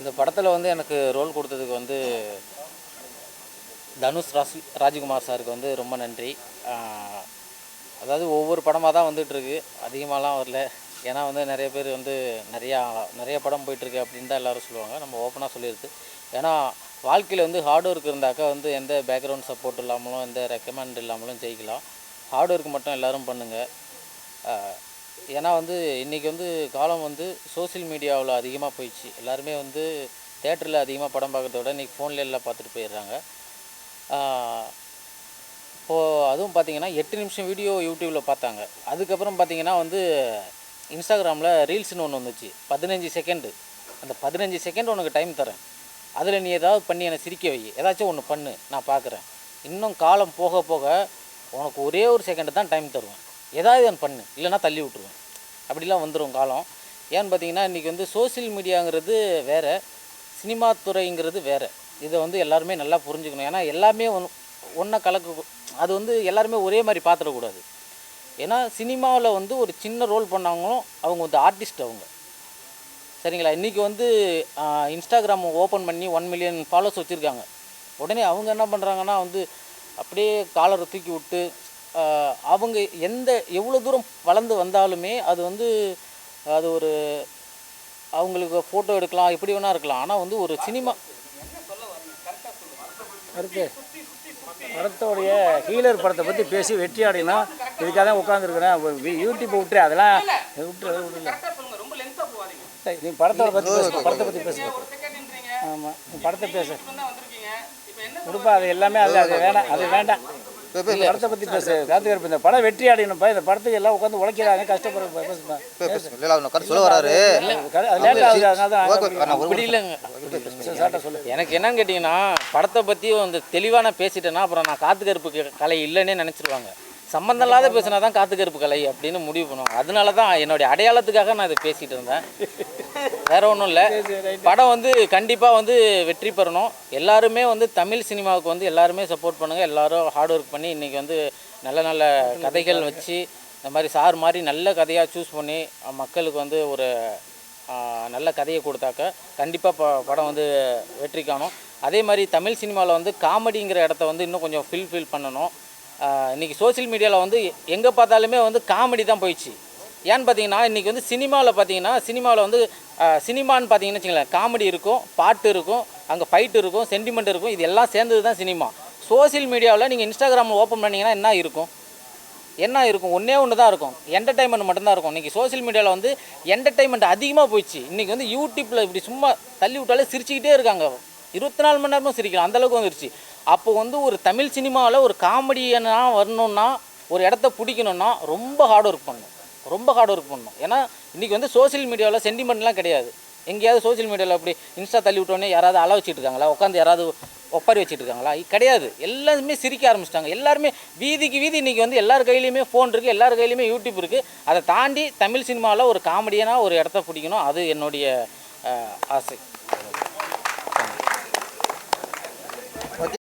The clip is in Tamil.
இந்த படத்தில் வந்து எனக்கு ரோல் கொடுத்ததுக்கு வந்து தனுஷ் ராஜ் ராஜ்குமார் சாருக்கு வந்து ரொம்ப நன்றி. அதாவது ஒவ்வொரு படமாக தான் வந்துட்டுருக்கு. அதிகமாகலாம் வரல. ஏன்னா வந்து நிறைய பேர் வந்து நிறையா நிறைய படம் போயிட்டுருக்கு அப்படின்னு தான் எல்லோரும் சொல்லுவாங்க. நம்ம ஓப்பனாக சொல்லிடுது ஏன்னா வாழ்க்கையில் வந்து ஹார்ட் ஒர்க் இருந்தாக்கா வந்து எந்த பேக்ரவுண்ட் சப்போர்ட் இல்லாமலும் எந்த ரெக்கமெண்ட் இல்லாமலும் ஜெயிக்கலாம். ஹார்ட் ஒர்க் மட்டும் எல்லோரும் பண்ணுங்கள் ஏன்னா வந்து இன்றைக்கி வந்து காலம் வந்து சோஷியல் மீடியாவில் அதிகமாக போயிடுச்சு. எல்லாருமே வந்து தேட்டரில் அதிகமாக படம் பார்க்கறத விட இன்றைக்கி ஃபோன்ல எல்லாம் பார்த்துட்டு போயிடுறாங்க. இப்போது அதுவும் பார்த்திங்கன்னா எட்டு நிமிஷம் வீடியோ யூடியூப்பில் பார்த்தாங்க. அதுக்கப்புறம் பார்த்திங்கன்னா வந்து இன்ஸ்டாகிராமில் ரீல்ஸ்னு ஒன்று வந்துச்சு. பதினஞ்சு செகண்டு அந்த பதினஞ்சு செகண்ட் உனக்கு டைம் தரேன். அதில் நீ ஏதாவது பண்ணி என்னை சிரிக்க வை. ஏதாச்சும் ஒன்று பண்ணு. நான் பார்க்குறேன் இன்னும் காலம் போக போக உனக்கு ஒரே ஒரு செகண்டு தான் டைம் தருவேன். ஏதாவது பண்ணு. இல்லைன்னா தள்ளி விட்ருவேன் அப்படிலாம் வந்துடும் காலம். ஏன்னு பார்த்தீங்கன்னா இன்றைக்கி வந்து சோஷியல் மீடியாங்கிறது வேறு சினிமா துறைங்கிறது வேறு. இதை வந்து எல்லாருமே நல்லா புரிஞ்சுக்கணும். ஏன்னா எல்லாமே ஒன் ஒன்றை கலக்க அது வந்து எல்லாருமே ஒரே மாதிரி பார்த்துடக்கூடாது. ஏன்னா சினிமாவில் வந்து ஒரு சின்ன ரோல் பண்ணாங்களும் அவங்க வந்து ஆர்டிஸ்ட் அவங்க. சரிங்களா? இன்றைக்கி வந்து இன்ஸ்டாகிராம் ஓப்பன் பண்ணி ஒன் மில்லியன் ஃபாலோஸ் வச்சுருக்காங்க. உடனே அவங்க என்ன பண்ணுறாங்கன்னா வந்து அப்படியே காலரை தூக்கி விட்டு அவங்க எந்த எவ்வளோ தூரம் வளர்ந்து வந்தாலுமே அது வந்து அது ஒரு அவங்களுக்கு ஃபோட்டோ எடுக்கலாம் எப்படி வேணால் இருக்கலாம். ஆனால் வந்து ஒரு சினிமா அடுத்து படத்தோடைய ஹீலர் படத்தை பற்றி பேசி வெற்றி அடையினா இதுக்காக தான் உட்காந்துருக்குறேன் யூடியூப்பை விட்டுரு அதெல்லாம் விட்டுரு அதை விட்டுல நீ படத்தோட பற்றி பேசு படத்தை பற்றி பேசு. ஆமாம் நீ படத்தை பேசு. கொடுப்பா அது எல்லாமே அது அது வேணாம் அது வேண்டாம். படத்தை பற்றி பேசு. காத்துக்கிறப்ப இந்த படம் வெற்றி அடையணும்ப்பா இந்த படத்துக்கு எல்லாம் உட்காந்து உழைக்கிறாங்க கஷ்டப்படுற பேசுப்பா இல்லை அவர் உட்காந்து சொல்ல வராரு. எனக்கு என்னன்னு கேட்டிங்கன்னா படத்தை பற்றி வந்து தெளிவாக நான் பேசிட்டேன்னா அப்புறம் நான் காத்து கருப்பு க- கலை இல்லைன்னே நினச்சிருவாங்க. சம்மந்தம் இல்லாத பேசினா தான் காத்து கருப்பு கலை அப்படின்னு முடிவு பண்ணுவாங்க. அதனால தான் என்னுடைய அடையாளத்துக்காக நான் இதை பேசிகிட்டு இருந்தேன். வேற ஒன்றும் இல்லை. படம் வந்து கண்டிப்பாக வந்து வெற்றி பெறணும். எல்லாருமே வந்து தமிழ் சினிமாவுக்கு வந்து எல்லாருமே சப்போர்ட் பண்ணுங்கள் எல்லாரும் ஹார்ட் ஒர்க் பண்ணி இன்றைக்கி வந்து நல்ல நல்ல கதைகள் வச்சு இந்த மாதிரி சார் மாதிரி நல்ல கதையாக சூஸ் பண்ணி மக்களுக்கு வந்து ஒரு நல்ல கதையை கொடுத்தாக்க கண்டிப்பாக ப படம் வந்து வெற்றி காணும். அதே மாதிரி தமிழ் சினிமாவில் வந்து காமெடிங்கிற இடத்த வந்து இன்னும் கொஞ்சம் ஃபில் ஃபில் பண்ணணும். ஆஹ் இன்னைக்கு சோஷியல் மீடியாவில் வந்து எங்கே பார்த்தாலுமே வந்து காமெடி தான் போயிடுச்சு. ஏன்னு பார்த்தீங்கன்னா இன்றைக்கி வந்து சினிமாவில் பார்த்தீங்கன்னா சினிமாவில் வந்து சினிமான்னு பார்த்தீங்கன்னு வச்சுங்களேன் காமெடி இருக்கும் பாட்டு இருக்கும் அங்கே ஃபைட் இருக்கும் சென்டிமெண்ட் இருக்கும் இது எல்லாம் சேர்ந்தது தான் சினிமா. சோஷியல் மீடியாவில் நீங்கள் இன்ஸ்டாகிராமில் ஓப்பன் பண்ணிங்கன்னா என்ன இருக்கும்? என்ன இருக்கும்? ஒன்றே ஒன்று தான் இருக்கும். என்டர்டைன்மெண்ட் மட்டும்தான் இருக்கும். இன்றைக்கி சோஷியல் மீடியாவில் வந்து என்டர்டைன்மெண்ட் அதிகமாக போயிடுச்சு. இன்றைக்கி வந்து யூடியூப்பில் இப்படி சும்மா தள்ளி விட்டாலே சிரிச்சுக்கிட்டே இருக்காங்க. இருபத்தி நாலு மணி நேரமும் சிரிக்கலாம். அந்தளவுக்கு வந்துருச்சு. அப்போ வந்து ஒரு தமிழ் சினிமாவில் ஒரு காமெடியனாக வரணுன்னா ஒரு இடத்த பிடிக்கணும்னா ரொம்ப ஹார்ட் ஒர்க் பண்ணணும். ரொம்ப ஹார்ட் ஒர்க் பண்ணணும். ஏன்னா இன்றைக்கி வந்து சோஷியல் மீடியாவில் சென்டிமெண்ட்லாம் கிடையாது. எங்கேயாவது சோஷியல் மீடியாவில் அப்படி இன்ஸ்டா தள்ளி விட்டோன்னே யாராவது அளவு வச்சுட்டு இருக்காங்களா உட்காந்து யாராவது ஒப்பாரி வச்சுட்டு இருக்காங்களா கிடையாது. எல்லாருமே சிரிக்க ஆரம்பிச்சிட்டாங்க. எல்லாருமே வீதிக்கு வீதி இன்றைக்கி வந்து எல்லார் கையிலையுமே ஃபோன் இருக்குது எல்லார் கையிலையுமே யூடியூப் இருக்குது அதை தாண்டி தமிழ் சினிமாவில் ஒரு காமெடியனாக ஒரு இடத்த பிடிக்கணும். அது என்னுடைய ஆசை.